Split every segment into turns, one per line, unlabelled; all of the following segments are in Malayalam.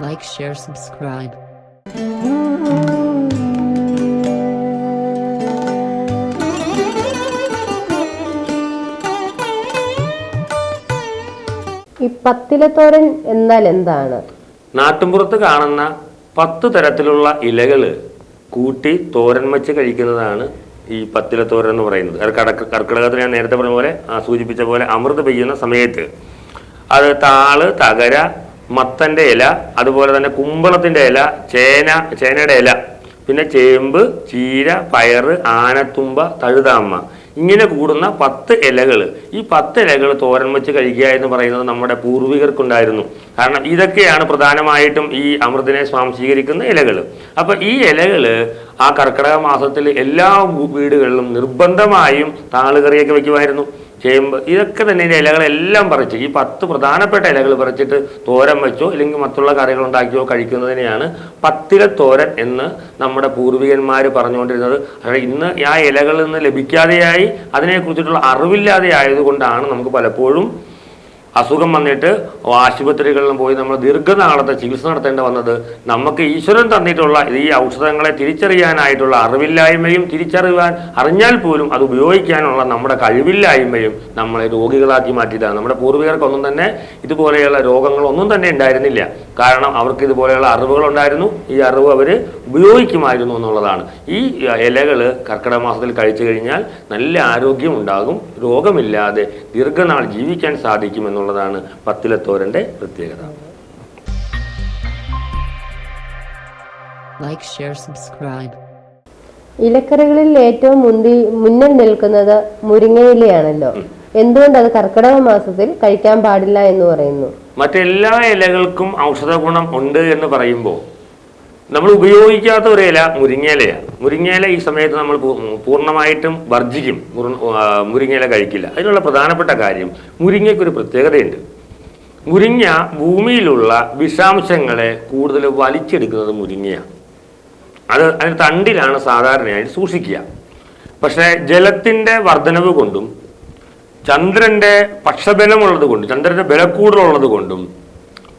Like, share, subscribe.
ഈ പത്തിലെ തോരൻ എന്നാൽ എന്താണ്?
നാട്ടുമ്പുറത്ത് കാണുന്ന പത്ത് തരത്തിലുള്ള ഇലകൾ കൂട്ടി തോരൻ വെച്ച് കഴിക്കുന്നതാണ് ഈ പത്തിലെ തോരൻ എന്ന് പറയുന്നത്. അത് കടക്ക് കർക്കിടകത്തിൽ ഞാൻ നേരത്തെ പറഞ്ഞ പോലെ ആ സൂചിപ്പിച്ച പോലെ അമൃത് പെയ്യുന്ന സമയത്ത്. അത് താൾ തകര മത്തന്റെ ഇല അതുപോലെ തന്നെ കുമ്പളത്തിന്റെ ഇല ചേന ചേനയുടെ ഇല പിന്നെ ചേമ്പ് ചീര പയറ് ആനത്തുമ്പ തഴുതാമ്മ. ഇങ്ങനെ കൂടുന്ന പത്ത് ഇലകൾ ഈ പത്ത് ഇലകൾ തോരൻ വെച്ച് കഴിക്കുക എന്ന് പറയുന്നത് നമ്മുടെ പൂർവികർക്കുണ്ടായിരുന്നു. കാരണം ഇതൊക്കെയാണ് പ്രധാനമായിട്ടും ഈ അമൃതിനെ സ്വാംശീകരിക്കുന്ന ഇലകൾ അപ്പൊ ഈ ഇലകൾ ആ കർക്കിടക മാസത്തിൽ എല്ലാ വീടുകളിലും നിർബന്ധമായും താളുകറിയൊക്കെ വെക്കുമായിരുന്നു. ചേമ്പ് ഇതൊക്കെ തന്നെ ഇതിന്റെ ഇലകളെല്ലാം പറിച്ച് ഈ പത്ത് പ്രധാനപ്പെട്ട ഇലകൾ പറിച്ചിട്ട് തോരൻ വെച്ചോ അല്ലെങ്കിൽ മറ്റുള്ള കറികൾ ഉണ്ടാക്കിയോ കഴിക്കുന്നതിനെയാണ് പത്തില തോരൻ എന്ന് നമ്മുടെ പൂർവികന്മാർ പറഞ്ഞുകൊണ്ടിരുന്നത്. പക്ഷേ ഇന്ന് ആ ഇലകളിൽ നിന്ന് ലഭിക്കാതെയായി അതിനെക്കുറിച്ചിട്ടുള്ള അറിവില്ലാതെ ആയതുകൊണ്ടാണ് നമുക്ക് പലപ്പോഴും അസുഖം വന്നിട്ട് ആശുപത്രികളിലും പോയി നമ്മൾ ദീർഘനാളത്തെ ചികിത്സ നടത്തേണ്ടി വന്നത് നമുക്ക് ഈശ്വരൻ തന്നിട്ടുള്ള ഈ ഔഷധങ്ങളെ തിരിച്ചറിയാനായിട്ടുള്ള അറിവില്ലായ്മയും തിരിച്ചറിയാൻ അറിഞ്ഞാൽ പോലും അത് ഉപയോഗിക്കാനുള്ള നമ്മുടെ കഴിവില്ലായ്മയും നമ്മളെ രോഗികളാക്കി മാറ്റിയതാണ് നമ്മുടെ പൂർവികർക്കൊന്നും തന്നെ ഇതുപോലെയുള്ള രോഗങ്ങളൊന്നും തന്നെ ഉണ്ടായിരുന്നില്ല. കാരണം അവർക്ക് ഇതുപോലെയുള്ള അറിവുകൾ ഉണ്ടായിരുന്നു ഈ അറിവ് അവർ ഉപയോഗിക്കുമായിരുന്നു എന്നുള്ളതാണ്. ഈ ഇലകൾ കർക്കിടക മാസത്തിൽ കഴിച്ചു കഴിഞ്ഞാൽ നല്ല ആരോഗ്യം ഉണ്ടാകും. രോഗമില്ലാതെ ദീർഘനാൾ ജീവിക്കാൻ സാധിക്കും എന്നുള്ളതാണ് പത്തിലെ തോരന്റെ പ്രത്യേകത.
ലൈക്ക് ഷെയർ സബ്സ്ക്രൈബ്
ഇലക്കറികളിൽ ഏറ്റവും മുന്തി മുന്നിൽ നിൽക്കുന്നത് മുരിങ്ങയിലയാണല്ലോ. എന്തുകൊണ്ട് അത് കർക്കിടക മാസത്തിൽ കഴിക്കാൻ പാടില്ല എന്ന് പറയുന്നു?
മറ്റെല്ലാ ഇലകൾക്കും ഔഷധ ഗുണം ഉണ്ട് എന്ന് പറയുമ്പോൾ നമ്മൾ ഉപയോഗിക്കാത്ത ഒരു ഇല മുരിങ്ങയിലയാണ്. മുരിങ്ങയില ഈ സമയത്ത് നമ്മൾ പൂർണമായിട്ടും വർജിക്കും മുരിങ്ങയില കഴിക്കില്ല. അതിനുള്ള പ്രധാനപ്പെട്ട കാര്യം മുരിങ്ങയ്ക്കൊരു പ്രത്യേകതയുണ്ട്. മുരിങ്ങ ഭൂമിയിലുള്ള വിഷാംശങ്ങളെ കൂടുതൽ വലിച്ചെടുക്കുന്നത് മുരിങ്ങയാണ്. അത് അതിന് തണ്ടിലാണ് സാധാരണയായി സൂക്ഷിക്കുക. പക്ഷേ ജലത്തിന്റെ വർധനവ് കൊണ്ടും ചന്ദ്രന്റെ പക്ഷബലമുള്ളത് കൊണ്ടും ചന്ദ്രന്റെ ബലക്കൂടുതലുള്ളത് കൊണ്ടും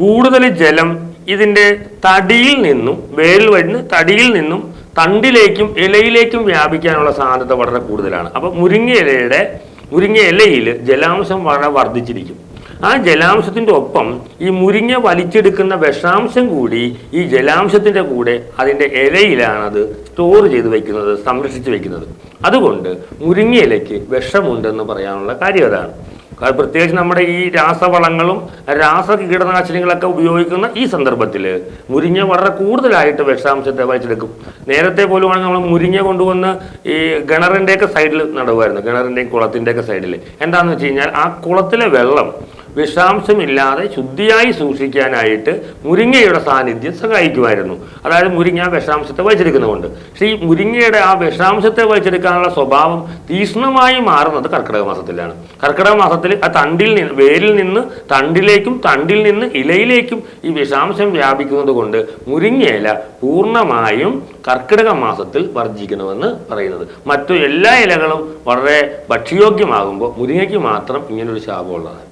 കൂടുതൽ ജലം ഇതിന്റെ തടിയിൽ നിന്നും വേൽ വരുന്ന തടിയിൽ നിന്നും തണ്ടിലേക്കും ഇലയിലേക്കും വ്യാപിക്കാനുള്ള സാധ്യത വളരെ കൂടുതലാണ്. അപ്പൊ മുരിങ്ങ ഇലയുടെ മുരിങ്ങ ഇലയിൽ ജലാംശം വളരെ വർദ്ധിച്ചിരിക്കും. ആ ജലാംശത്തിന്റെ ഒപ്പം ഈ മുരിങ്ങ വലിച്ചെടുക്കുന്ന വിഷാംശം കൂടി ഈ ജലാംശത്തിന്റെ കൂടെ അതിന്റെ ഇലയിലാണത് സ്റ്റോർ ചെയ്ത് വെക്കുന്നത് സംരക്ഷിച്ച് വെക്കുന്നത്. അതുകൊണ്ട് മുരിങ്ങ ഇലയ്ക്ക് വിഷമുണ്ടെന്ന് പറയാനുള്ള കാര്യം അതാണ്. കാരണം പ്രത്യേകിച്ച് നമ്മുടെ ഈ രാസവളങ്ങളും രാസ കീടനാശിനികളൊക്കെ ഉപയോഗിക്കുന്ന ഈ സന്ദർഭത്തിൽ മുരിങ്ങ വളരെ കൂടുതലായിട്ട് വിഷാംശത്തെ വലിച്ചെടുക്കും. നേരത്തെ പോലുമാണ് നമ്മൾ മുരിങ്ങ കൊണ്ടുവന്ന് ഈ കിണറിന്റെയൊക്കെ സൈഡിൽ നടുവായിരുന്നു. കിണറിന്റെയും കുളത്തിന്റെയൊക്കെ സൈഡിൽ എന്താണെന്ന് വെച്ച് കഴിഞ്ഞാൽ ആ കുളത്തിലെ വെള്ളം വിഷാംശമില്ലാതെ ശുദ്ധിയായി സൂക്ഷിക്കാനായിട്ട് മുരിങ്ങയുടെ സാന്നിധ്യം സഹായിക്കുമായിരുന്നു. അതായത് മുരിങ്ങ വിഷാംശത്തെ വലിച്ചെടുക്കുന്നതുകൊണ്ട്. പക്ഷേ ഈ മുരിങ്ങയുടെ ആ വിഷാംശത്തെ വലിച്ചെടുക്കാനുള്ള സ്വഭാവം തീഷ്ണമായി മാറുന്നത് കർക്കിടക മാസത്തിലാണ്. കർക്കിടക മാസത്തിൽ ആ തണ്ടിൽ നിന്ന് വേരിൽ നിന്ന് തണ്ടിലേക്കും തണ്ടിൽ നിന്ന് ഇലയിലേക്കും ഈ വിഷാംശം വ്യാപിക്കുന്നത് കൊണ്ട് മുരിങ്ങയില പൂർണമായും കർക്കിടക മാസത്തിൽ വർജിക്കണമെന്ന് പറയുന്നത്. മറ്റു എല്ലാ ഇലകളും വളരെ ഭക്ഷ്യയോഗ്യമാകുമ്പോൾ മുരിങ്ങയ്ക്ക് മാത്രം ഇങ്ങനൊരു ശാപമുള്ളതാണ്.